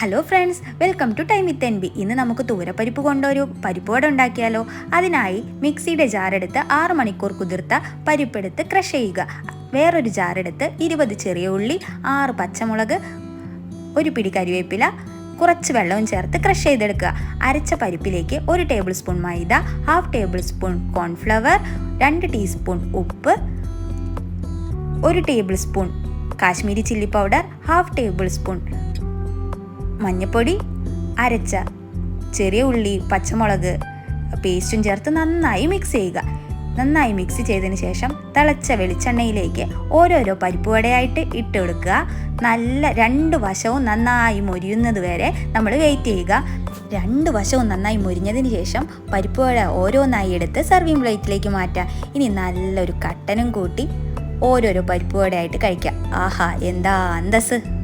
Hello friends welcome to time with N B ഇന്ന് നമുക്ക് തൂരപ്പരിപ്പ് കൊണ്ടൊരു പരിപ്പുവട ഉണ്ടാക്കിയാലോ? അതിനായി മിക്സിയുടെ ജാറെടുത്ത് ആറ് മണിക്കൂർ കുതിർത്ത പരിപ്പെടുത്ത് ക്രഷ് ചെയ്യുക. വേറൊരു ജാറെടുത്ത് ഇരുപത് ചെറിയ ഉള്ളി ആറ് പച്ചമുളക് ഒരു പിടി കരിവേപ്പില കുറച്ച് വെള്ളവും ചേർത്ത് ക്രഷ് ചെയ്തെടുക്കുക. അരച്ച പരിപ്പിലേക്ക് ഒരു ടേബിൾ സ്പൂൺ മൈദ ഹാഫ് ടേബിൾ സ്പൂൺ കോൺഫ്ലവർ രണ്ട് ടീസ്പൂൺ ഉപ്പ് ഒരു table spoon Kashmiri chilli powder half table spoon മഞ്ഞൾപ്പൊടി അരച്ച ചെറിയ ഉള്ളി പച്ചമുളക് പേസ്റ്റും ചേർത്ത് നന്നായി മിക്സ് ചെയ്യുക. നന്നായി മിക്സ് ചെയ്തതിന് ശേഷം തിളച്ച വെളിച്ചെണ്ണയിലേക്ക് ഓരോരോ പരിപ്പ് വടയായിട്ട് ഇട്ട് കൊടുക്കുക. നല്ല രണ്ട് വശവും നന്നായി മൊരിയുന്നത് വരെ നമ്മൾ വെയിറ്റ് ചെയ്യുക. രണ്ട് വശവും നന്നായി മൊരിഞ്ഞതിന് ശേഷം പരിപ്പ് വട ഓരോന്നായി എടുത്ത് സർവിങ് പ്ലേറ്റിലേക്ക് മാറ്റുക. ഇനി നല്ലൊരു കട്ടനും കൂട്ടി ഓരോരോ പരിപ്പ് വടയായിട്ട് കഴിക്കുക. ആഹാ എന്താ അന്തസ്